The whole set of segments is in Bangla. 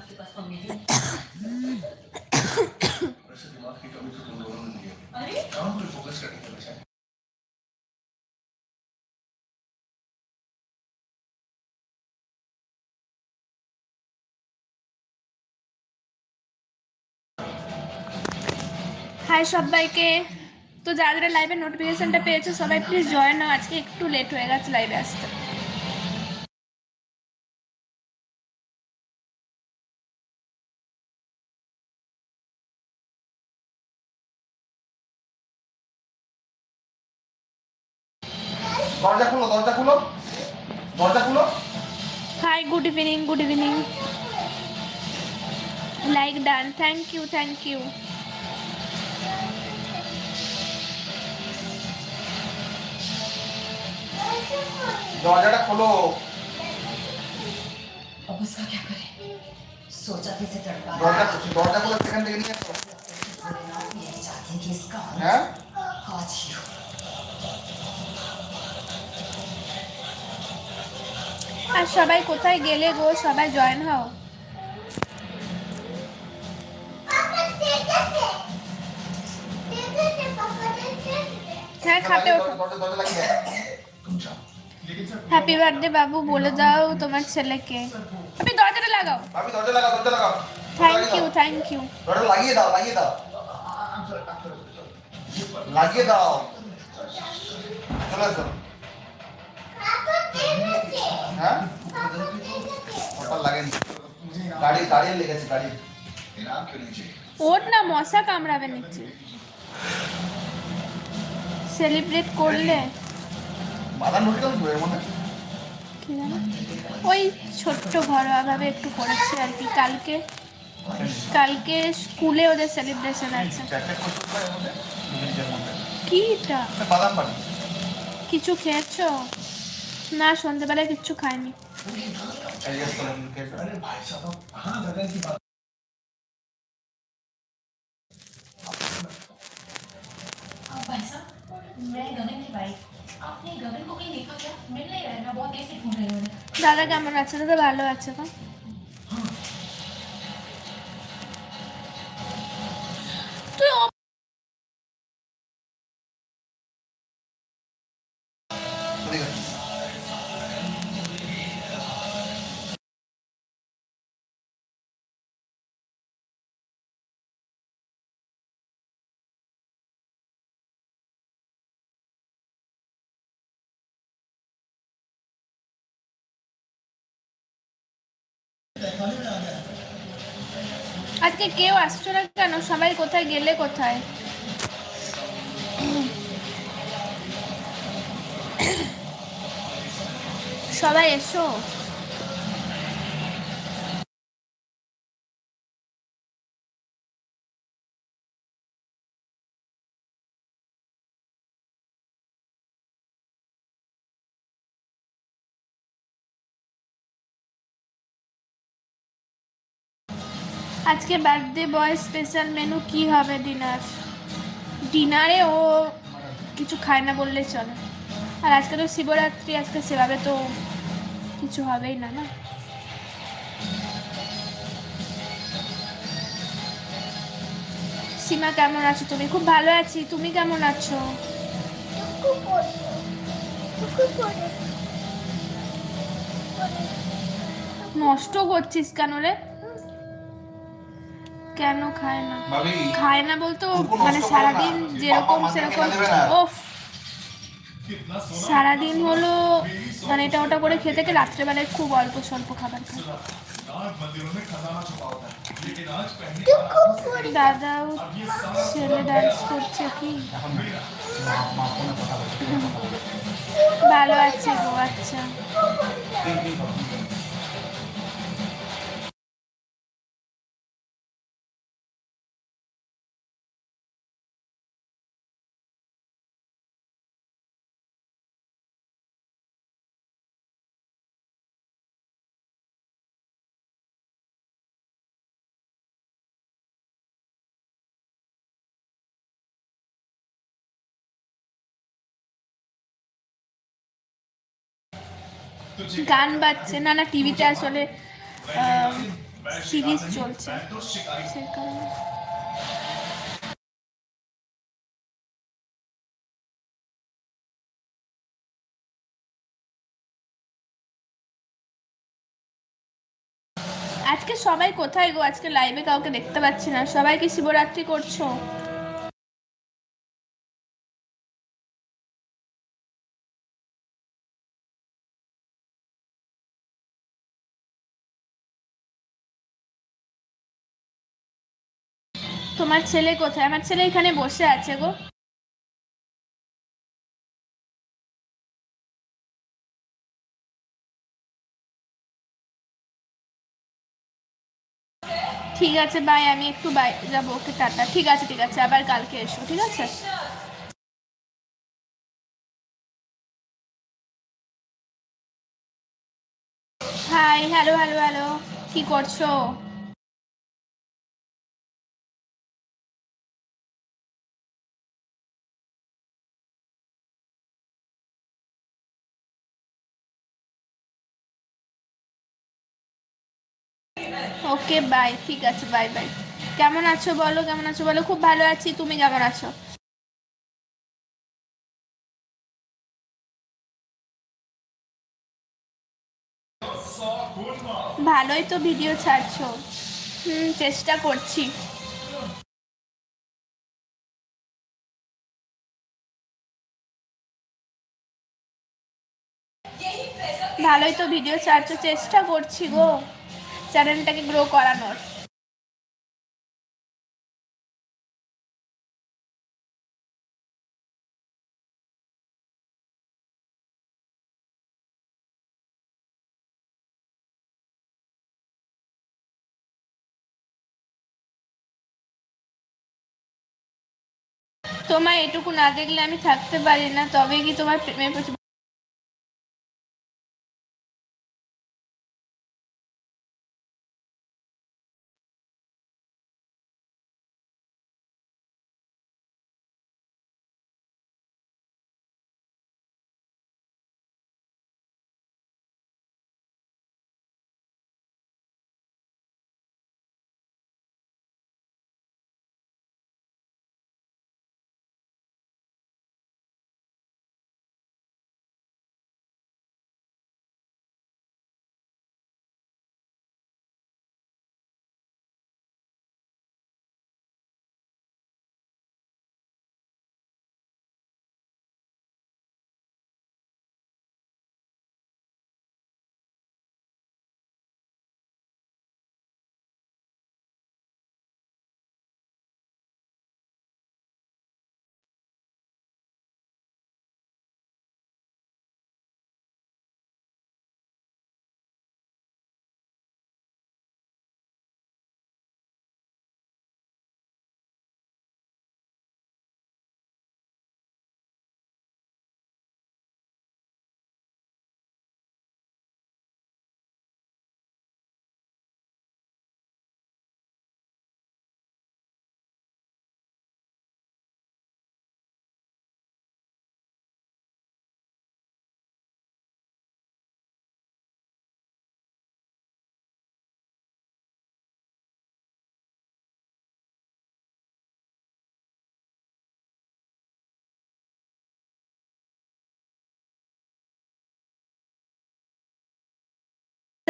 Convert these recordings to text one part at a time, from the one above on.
आपके पास मम्मी है वैसे दिमाग की कमी तो तुम लोगों ने नहीं है अरे काम पे फोकस करने की बजाय হাই সবাইকে তো যারা যারা লাইভের নোটিফিকেশনটা পেয়েছো সবাই প্লিজ জয়েন নাও আজকে একটু লেট হয়ে গেছে লাইভে আসতে দরজা খুলো দরজা খুলো দরজা খুলো hi good evening good evening like done thank you thank you দরজাটা খোলো अब उसका क्या करें सोचा था इसे तड़पा দরজা দরজা খুলো সেখান থেকে নিয়ে এসো भोलेनाथ यही चाहते हैं कि इसका হ্যাঁ आज ही हो আর সবাই কোথায় গেলে গো? সবাই জয়েন হও। হ্যাঁ খাটে হ্যাপি বার্থডে বাবু, বলে দাও তোমার ছেলেকে। আমি দরজাটা লাগাও। আমি দরজা লাগাও দরজা লাগাও থ্যাংক ইউ থ্যাংক ইউ দরজা লাগিয়ে দাও লাগিয়ে দাও লাগিয়ে দাও চলে আসো ওর না মশা কামড়াবে সেলিব্রেট করলে। ওই ছোট্ট ঘরোয়াভাবে একটু করেছি আর কি। কালকে কালকে স্কুলে ওদের সেলিব্রেশন আছে। কিটা কিছু খেয়েছো? না সন্ধ্যেবেলায় কিচ্ছু খাইনি। দাদা কেমন আছে? দাদা ভালো আছে তো? তুই আজকে কেউ আসছো না কেন? সবাই কোথায় গেলে কোথায়? সবাই এসো। আজকে বার্থডে বয় স্পেশাল মেনু কি হবে ডিনার ডিনারে ও কিছু খায় না বললেই চলে। আর আজকে তো শিবরাত্রি, আজকে সেভাবে তো কিছু হবেই না না? সীমা, কেমন আছো তুমি? খুব ভালো আছি। তুমি কেমন আছো? নষ্ট করছিস কেন রে? কেন খায় না? খায় না বলতো মানে সারাদিন যেরকম সেরকম ও সারাদিন হলো মানে এটা ওটা করে খেতে গেলে রাত্রেবেলায় খুব অল্প স্বল্প খাবার খায়। দাদাও ছেলে ডান্স করছে কি? ভালো আছে গো আচ্ছা। গান বাজছে না না টিভিতে আসলে সিরিজ চলছে। আজকে সবাই কোথায় গো? আজকে লাইভে কাউকে দেখতে পাচ্ছি না। সবাই কি শিবরাত্রি করছ? তোমার ছেলে কোথায়? আমার ছেলে এখানে বসে আছে গো। ঠিক আছে বাই আমি একটু বাই, যাব ওকে, টাটা। ঠিক আছে ঠিক আছে, আবার কালকে এসো, ঠিক আছে? হাই হ্যালো হ্যালো হ্যালো কি করছ? ওকে বাই ঠিক আছে বাই বাই কেমন আছো বলো, কেমন আছো বলো? খুব ভালো আছি, তুমি কেমন আছো? ভালোই তো ভিডিও ছাড়ছো। হুম, চেষ্টা করছি। ভালোই তো ভিডিও ছাড়ছো, চেষ্টা করছি গো। চ্যানেলটাকে গ্রো করানোর। তোমার এটুকু না দেখলে আমি থাকতে পারি না তবে কি তোমার প্রেমের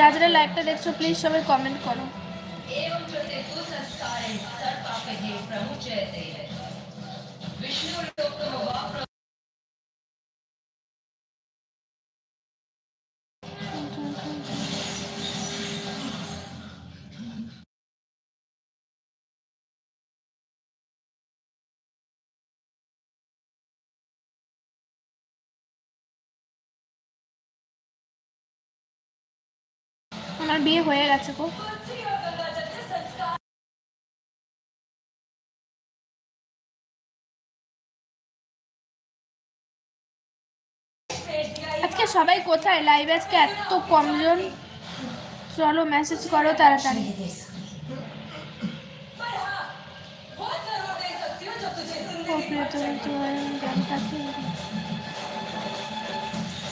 যারা যারা লাইভটা দেখছো প্লিজ সবাই কমেন্ট করো एवं प्रतिकुसंस्कारे আমার বিয়ে হয়ে গেছে গো। আজকে সবাই কোথায়? লাইভ আজকে এত কমজন। চলো মেসেজ করো তাড়াতাড়ি।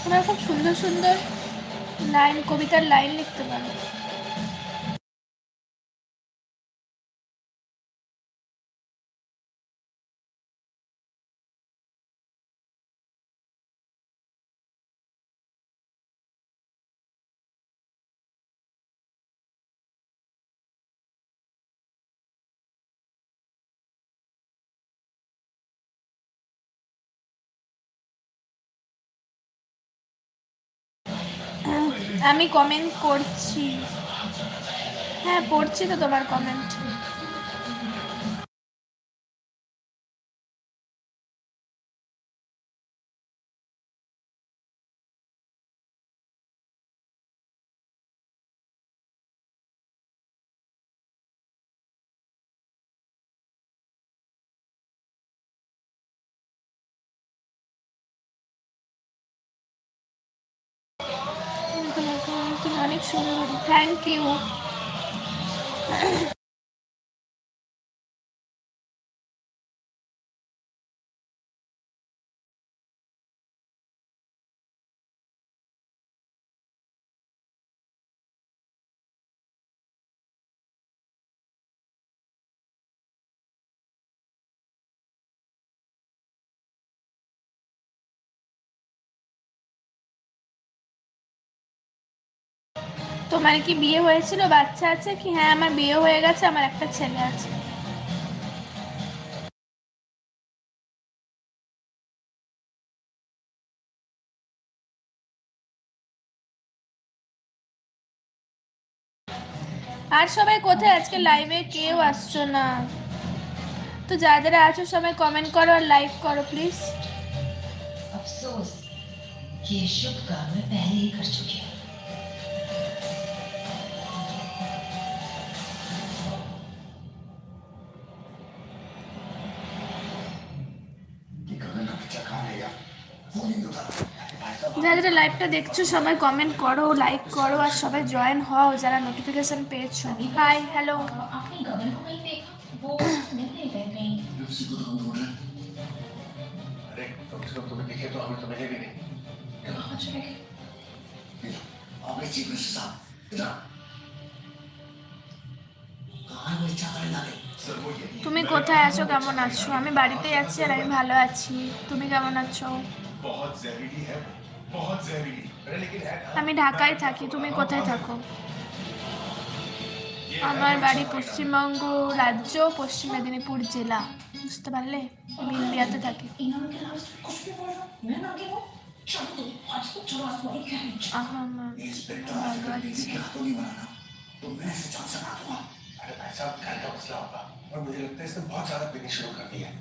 তোমার খুব সুন্দর সুন্দর। লাইন কবিতার লাইন লিখতে পারো। আমি কমেন্ট করছি। হ্যাঁ পড়ছি তো তোমার কমেন্ট সুন্দর থ্যাংক ইউ তোমার কি বিয়ে হয়েছিল বাচ্চা আছে কি হ্যাঁ আমার বিয়ে হয়ে গেছে আমার একটা ছেলে আছে আর সবাই কোথায় আজকে লাইভে কেউ আসছো না তো যারা আছো সবাই কমেন্ট করো আর লাইক করো প্লিজ अफसोस कि ये शुभ काम मैं पहले ही कर चुकी हूँ যারা যারা লাইভটা দেখছ, সবাই কমেন্ট করো লাইক করো, আর সবাই জয়েন হও যারা নোটিফিকেশন পেয়েছ। হাই হ্যালো তুমি কোথায় আছো? কেমন আছো? আমি বাড়িতেই আছি আর আমি ভালো আছি। তুমি কেমন আছো? বহুত জরুরি হ্যাঁ वो, बहुत जहरीली अरे लेकिन है कहाँ? আমি ঢাকায় থাকি তুমি কোথায় থাকো ये है আমার कहाँ? বাড়ি পশ্চিমবঙ্গ রাজ্য পশ্চিম মেদিনীপুর জেলা বুঝতে পারলে আমি ইন্ডিয়াতে থাকি इन्होंने के लास्ट कुछ भी बोल रहा मैं ना के वो चलो तो आज तो चलो आज वही क्या है আহা, আমার इंस्पेक्टर ভালো आजकल बीवी আছি के हाथों नहीं बनाना तो मैं इसे जान सका दूंगा अरे भाई साहब घर का मसला होगा और मुझे लगता है इसने बहुत ज्यादा पीनी शुरू कर दी है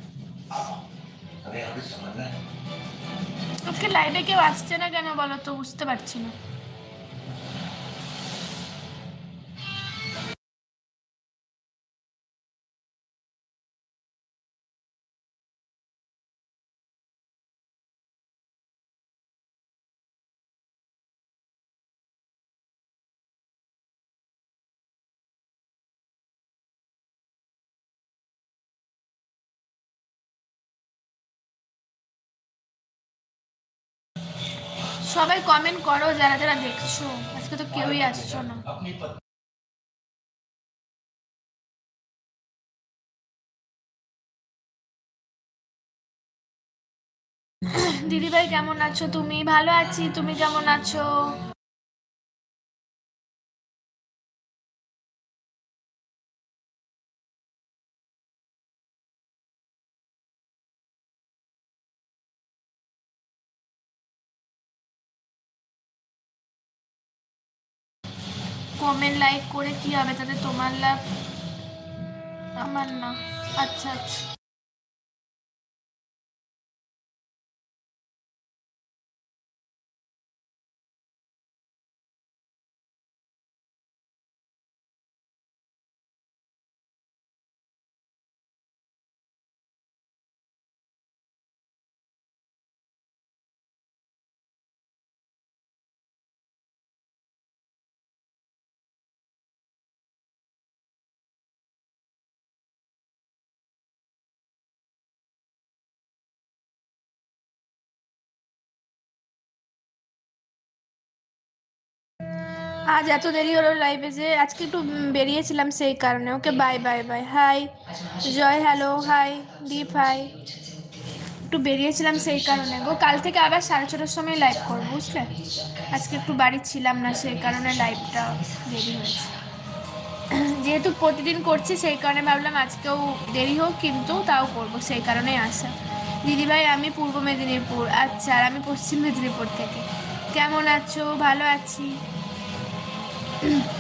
আজকে লাইভে কেউ আসছে না কেন বলো তো? বুঝতে পারছি না। সবাই কমেন্ট করো, যারা যারা দেখছ। আজকে তো কেউই আসছো না। দিদিভাই কেমন আছো? তুমি ভালো আছি? তুমি কেমন আছো? লাইক করে কি হবে? তাতে তোমার লাভ আমার না। আচ্ছা আচ্ছা। আজ এত দেরি হলো লাইভে যে আজকে একটু বেরিয়েছিলাম সেই কারণে। Okay bye bye bye hi Joy hello hi Deep hi একটু বেরিয়েছিলাম সেই কারণে গো। কাল থেকে আবার সাড়ে ছটার সময় লাইভ করব, বুঝলে? আজকে একটু বাড়ি ছিলাম না, সেই কারণে লাইভটা দেরি হয়েছে। যেহেতু প্রতিদিন করছি, সেই কারণে ভাবলাম আজকেও দেরি হোক, কিন্তু তাও করব, সেই কারণেই আসা। দিদিভাই, আমি পূর্ব মেদিনীপুর। আচ্ছা আর আমি পশ্চিম মেদিনীপুর থেকে। কেমন আছো? ভালো আছি? Yeah.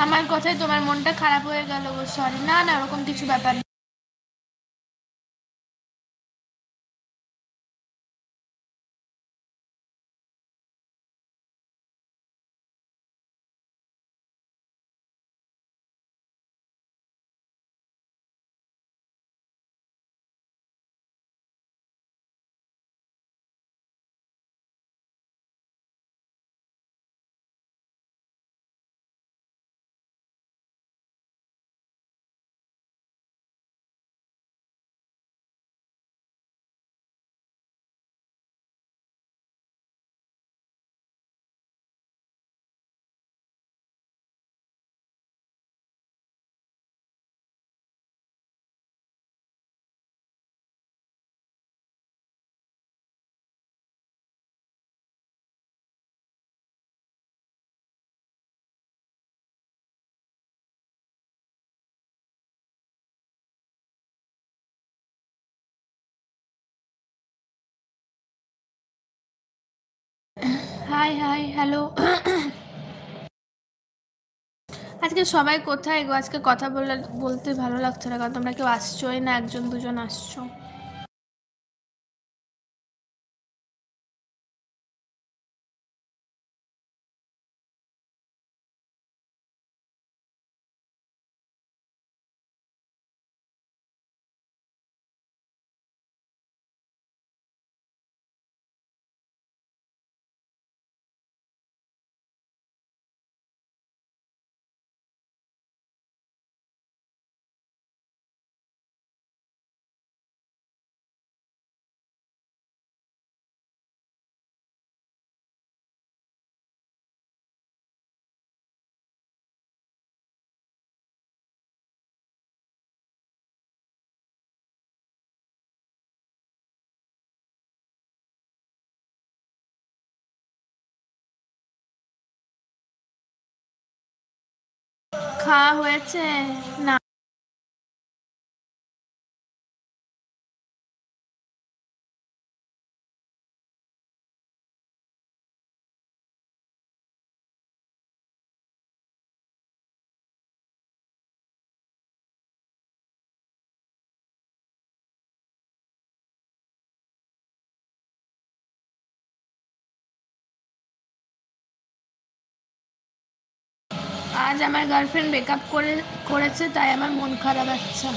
আমার কথায় তোমার মনটা খারাপ হয়ে গেল সরি না না ওরকম কিছু ব্যাপার হাই হাই হ্যালো আজকে সবাই কোথায় গো? আজকে কথা বলে, বলতে ভালো লাগছে না, কারণ তোমরা কেউ আসছোই না, একজন দুজন আসছো। খাওয়া হয়েছে? না। আজ আমার গার্লফ্রেন্ড ব্রেকআপ করে করেছে তাই আমার মন খারাপ আচ্ছা